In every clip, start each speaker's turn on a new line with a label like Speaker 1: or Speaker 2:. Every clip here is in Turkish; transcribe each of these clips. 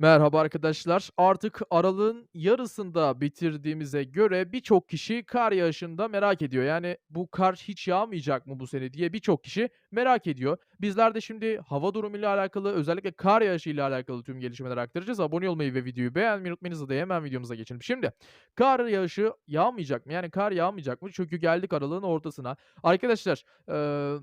Speaker 1: Merhaba arkadaşlar. Artık aralığın yarısında bitirdiğimize göre birçok kişi kar yağışını da merak ediyor. Yani bu kar hiç yağmayacak mı bu sene diye birçok kişi merak ediyor. Bizler de şimdi hava durumuyla alakalı özellikle kar yağışıyla alakalı tüm gelişmeleri aktaracağız. Abone olmayı ve videoyu beğenmeyi unutmayınız da hemen videomuza geçelim. Şimdi kar yağışı yağmayacak mı? Yani kar yağmayacak mı? Çünkü geldik aralığın ortasına. Arkadaşlar eee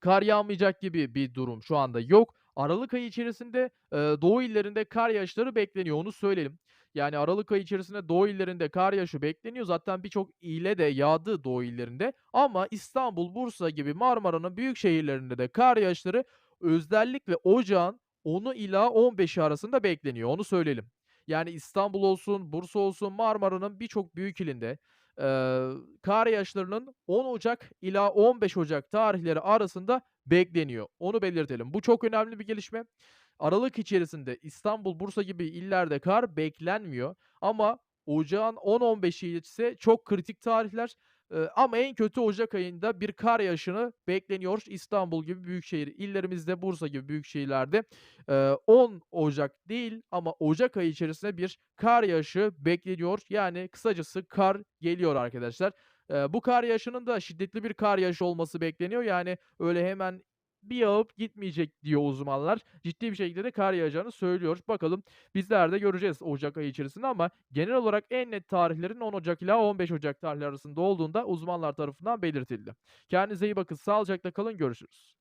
Speaker 1: Kar yağmayacak gibi bir durum şu anda yok. Aralık ayı içerisinde, eee, doğu illerinde kar yağışları bekleniyor, onu söyleyelim. Yani aralık ayı içerisinde doğu illerinde kar yağışı bekleniyor. Zaten birçok ile de yağdı doğu illerinde ama İstanbul, Bursa gibi Marmara'nın büyük şehirlerinde de kar yağışları özellikle ocağın 10'u ila 15'i arasında bekleniyor, onu söyleyelim. Yani İstanbul olsun, Bursa olsun, Marmara'nın birçok büyük ilinde, Kar yağışlarının 10 Ocak ila 15 Ocak tarihleri arasında bekleniyor. Onu belirtelim. Bu çok önemli bir gelişme. Aralık içerisinde İstanbul, Bursa gibi illerde kar beklenmiyor ama ocağın 10-15'i ise çok kritik tarihler. Ama en kötü ocak ayında bir kar yağışını bekleniyor. İstanbul gibi büyük şehir illerimizde, Bursa gibi büyük şehirlerde Eee, 10 Ocak değil ama ocak ayı içerisinde bir kar yağışı bekleniyor. Yani kısacası kar geliyor arkadaşlar. Bu kar yağışının da şiddetli bir kar yağışı olması bekleniyor. Yani öyle hemen bir yağıp gitmeyecek diyor uzmanlar. Ciddi bir şekilde de kar yağacağını söylüyor. Bakalım bizler de göreceğiz ocak ayı içerisinde ama genel olarak en net tarihlerin 10 Ocak ila 15 Ocak tarihleri arasında olduğunda uzmanlar tarafından belirtildi. Kendinize iyi bakın. Sağlıcakla kalın. Görüşürüz.